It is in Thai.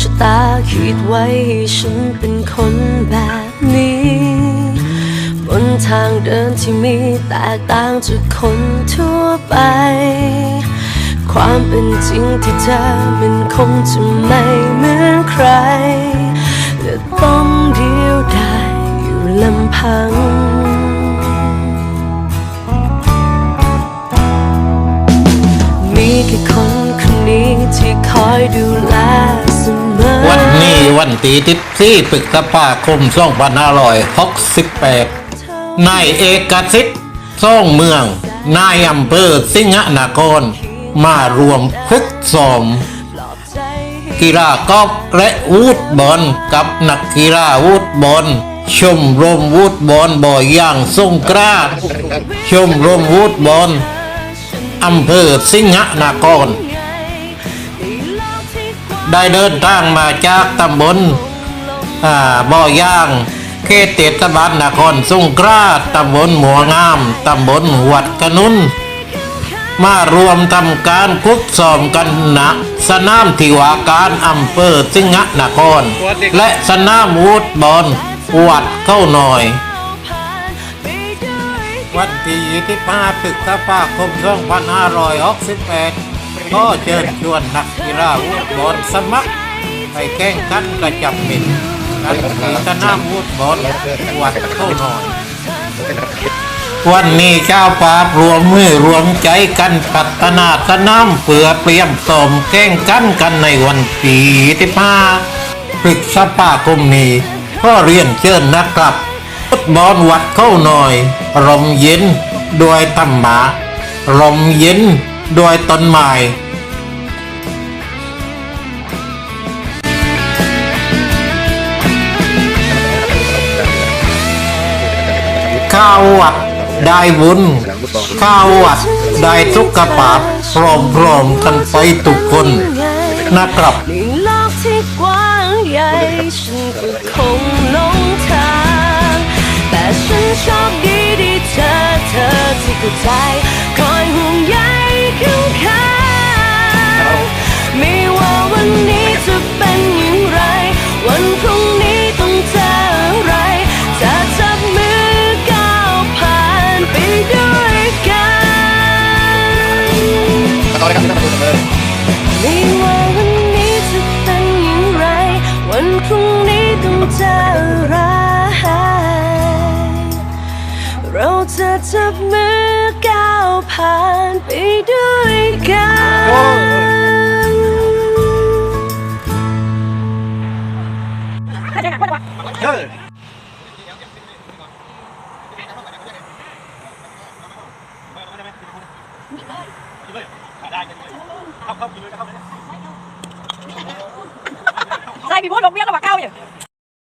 ผิดไว้ให้ฉันเป็นคนแบบนี้ บนทางเดินที่มีแตกต่างจากคนทั่วไป ความเป็นจริงที่เธอมันคงจะไม่เหมือนใครและต้องเดียวดายอยู่ลำพังมีแค่คนคนนี้ที่คอยดูแล นี้วันตีทิพที่ปึกษภาคม2568นายหกสิบแปดนายเอกสิทธิ์ซ่องเมือง นายอำเภอสิงหนครมารวมฝึกซ้อมกีฬากอล์ฟและวูดบอลกับนักกีฬาวูดบอลชมรมวูดบอลบ่อย่างสงกราชมรมวูดบอลอำเภอสิงหนคร ได้เดินทางมาจากตำบลบ่อย่างเขตเทศบาลนครสงขลาตำบลหมัวงามตำบลหวัดกนุนมารวมทำการคุกซ้อมกันณสนามที่ว่าการอำเภอสิงหนคร และสนามวูดบอลวัดเข้าหน่อย วันที่25พฤษภาคม2568 ก็เชิญชวนนักกีฬาวูดบอลสมัคร ไปแข่งขันกระจับมินกันที่สนามวูดบอลวัดเข้าหน่อย วันนี้เจ้าปารวมมือรวมใจกันพัฒนาสนามเพื่อเตรียมสมแข่งกันกันในวันที่25พฤษภาคมนี้ก็เรียนเชิญนะครับฟุตบอลวัดเข้าหน่อยลมเย็นด้วยธรรมะลมเย็น ด้วยต้นไม้ข้าววัดได้บุญข้าววัดได้สุขภาพพร้อมๆกันไปทุกคนนะครับ จออะไรเราจะจับมือก้าวผ่านไปด้วยกันใช่พี่พูดลงเบี้ยกับว่าเก้าอยู่